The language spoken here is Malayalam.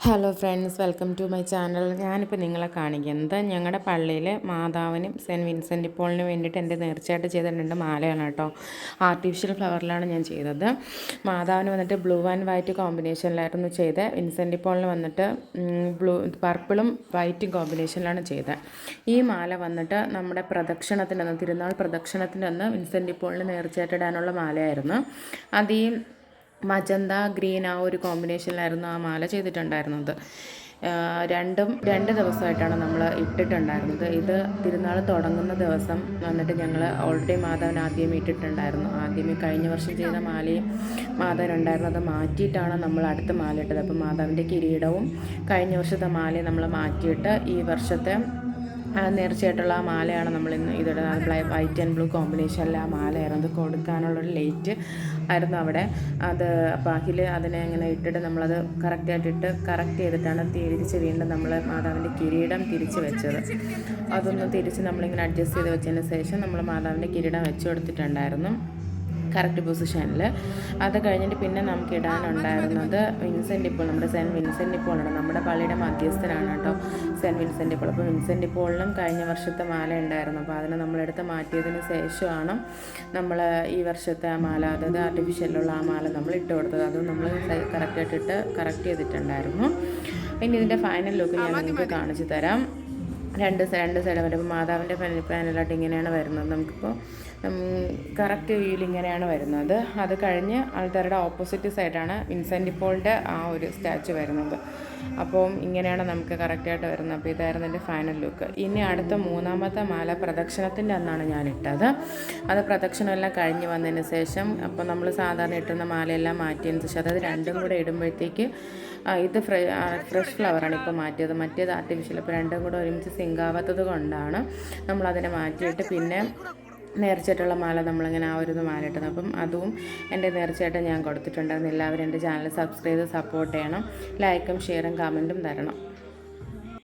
Hello friends welcome to my channel ഞാനിപ്പോൾ നിങ്ങളെ കാണിക്കുന്നത് ഞങ്ങളുടെ പള്ളിയിൽ മാതാവിനും സെന്റ് വിൻസെന്റ് പോളിനും വേണ്ടിയിട്ട് എന്റെ നേർച്ചയായിട്ട് ചെയ്ത രണ്ട് മാലയാണ് കേട്ടോ. ആർട്ടിഫിഷ്യൽ ഫ്ലവറിലാണ് ഞാൻ ചെയ്തത്. മാതാവിന് വന്നിട്ട് ബ്ലൂ ആൻഡ് വൈറ്റ് കോമ്പിനേഷനിലായിരുന്നു ചെയ്തത് വിൻസെന്റ് പോളിന് വന്നിട്ട് ബ്ലൂ പർപ്പിളും വൈറ്റും കോമ്പിനേഷനിലാണ് ചെയ്തത് ഈ മാല വന്നിട്ട് നമ്മുടെ പ്രദക്ഷിണത്തിന്റെ തിരുനാൾ പ്രദക്ഷിണത്തിന്റെ അന്ന് വിൻസെന്റ് പോളിന് നേർച്ചയായിട്ട് ഇടാനുള്ള മാലയായിരുന്നു. അത് ഈ മജന്ത ഗ്രീൻ ആ ഒരു കോമ്പിനേഷനിലായിരുന്നു ആ മാല ചെയ്തിട്ടുണ്ടായിരുന്നത്. രണ്ടും രണ്ട് ദിവസമായിട്ടാണ് നമ്മൾ ഇട്ടിട്ടുണ്ടായിരുന്നത്. ഇത് തിരുനാൾ തുടങ്ങുന്ന ദിവസം വന്നിട്ട് ഞങ്ങൾ ഓൾറെഡി മാധവൻ ആദ്യം ഇട്ടിട്ടുണ്ടായിരുന്നു. ആദ്യമേ കഴിഞ്ഞ വർഷം ചെയ്ത മാലയും മാധവൻ അത് മാറ്റിയിട്ടാണ് നമ്മൾ അടുത്ത മാല ഇട്ടത്. അപ്പം മാധവന്റെ കിരീടവും കഴിഞ്ഞ വർഷത്തെ മാലയും നമ്മൾ മാറ്റിയിട്ട് ഈ വർഷത്തെ നേർച്ചയായിട്ടുള്ള ആ മാലയാണ് നമ്മൾ ഇന്ന് ഇതിടുന്നത് വൈറ്റ് ആൻഡ് ബ്ലൂ കോമ്പിനേഷനിലെ ആ മാലയായിരുന്നു കൊടുക്കാനുള്ളൊരു ലേറ്റ് ആയിരുന്നു അവിടെ. അത് ബാക്കിൽ അതിനെ ഇങ്ങനെ ഇട്ടിട്ട് നമ്മളത് കറക്റ്റായിട്ട് ഇട്ട് കറക്റ്റ് ചെയ്തിട്ടാണ് തിരിച്ച് വീണ്ടും നമ്മൾ മാതാവിന്റെ കിരീടം തിരിച്ച് വെച്ചത്. അതൊന്ന് തിരിച്ച് നമ്മളിങ്ങനെ അഡ്ജസ്റ്റ് ചെയ്ത് വെച്ചതിന് ശേഷം നമ്മൾ മാതാവിന്റെ കിരീടം വെച്ച് കൊടുത്തിട്ടുണ്ടായിരുന്നു കറക്റ്റ് പൊസിഷനിൽ അത് കഴിഞ്ഞിട്ട് പിന്നെ നമുക്ക് ഇടാനുണ്ടായിരുന്നത് വിൻസെന്റ് ഇപ്പോൾ നമ്മുടെ സെന്റ് വിൻസെന്റ് ഇപ്പോളാണ് നമ്മുടെ പള്ളിയുടെ മധ്യസ്ഥനാണ് കേട്ടോ. സെന്റ് വിൻസെന്റ് ഇപ്പോൾ. അപ്പോൾ വിൻസെന്റ് ഇപ്പോളിനും കഴിഞ്ഞ വർഷത്തെ മാല ഉണ്ടായിരുന്നു. അപ്പോൾ അതിനെ നമ്മളെടുത്ത് മാറ്റിയതിന് ശേഷമാണ് നമ്മൾ ഈ വർഷത്തെ ആ മാല അതായത് ആർട്ടിഫിഷ്യലുള്ള ആ മാല നമ്മൾ ഇട്ട് കൊടുത്തത്. അതും നമ്മൾ കറക്റ്റായിട്ട് ഇട്ട് കറക്റ്റ് ചെയ്തിട്ടുണ്ടായിരുന്നു. പിന്നെ ഇതിന്റെ ഫൈനൽ ലുക്ക് ഞാൻ നിങ്ങൾക്ക് കാണിച്ചു തരാം. രണ്ട് രണ്ട് സൈഡ് വരുമ്പോൾ മാതാവിന്റെ പാനലായിട്ട് ഇങ്ങനെയാണ് വരുന്നത്. നമുക്കിപ്പോൾ കറക്റ്റ് വ്യൂയിൽ ഇങ്ങനെയാണ് വരുന്നത്. അത് കഴിഞ്ഞ് ആൾക്കാരുടെ ഓപ്പോസിറ്റ് സൈഡാണ് വിൻസെന്റ് പോളിന്റെ ആ ഒരു സ്റ്റാച്ചു വരുന്നത്. അപ്പം ഇങ്ങനെയാണ് നമുക്ക് കറക്റ്റായിട്ട് വരുന്നത്. അപ്പോൾ ഇതായിരുന്നു എന്റെ ഫൈനൽ ലുക്ക് ഇനി അടുത്ത മൂന്നാമത്തെ മാല പ്രദക്ഷിണത്തിന്റെ അന്നാണ് ഞാൻ ഇട്ടത് അത് പ്രദക്ഷിണമെല്ലാം കഴിഞ്ഞ് വന്നതിന് ശേഷം അപ്പോൾ നമ്മൾ സാധാരണ ഇട്ടുന്ന മാലയെല്ലാം മാറ്റിയതിന് ശേഷം അതായത് രണ്ടും കൂടെ ഇടുമ്പോഴത്തേക്ക് ഇത് ഫ്രഷ് ഫ്രഷ് ഫ്ലവറാണ് ഇപ്പോൾ മാറ്റിയത്. മറ്റേത് ആർട്ടിഫിഷ്യൽ അപ്പോൾ രണ്ടും കൂടെ ഒരുമിച്ച് സിങ്ക് ആവാത്തത് കൊണ്ടാണ് നമ്മളതിനെ മാറ്റിയിട്ട് പിന്നെ നേർച്ചയായിട്ടുള്ള മാല നമ്മളിങ്ങനെ ആ ഒരു മാല ഇട്ടത് അപ്പം അതും എന്റെ നേർച്ചയായിട്ട് ഞാൻ കൊടുത്തിട്ടുണ്ടായിരുന്നു എല്ലാവരും എന്റെ ചാനൽ സബ്സ്ക്രൈബ് ചെയ്ത് സപ്പോർട്ട് ചെയ്യണം. ലൈക്കും ഷെയറും കമന്റും തരണം.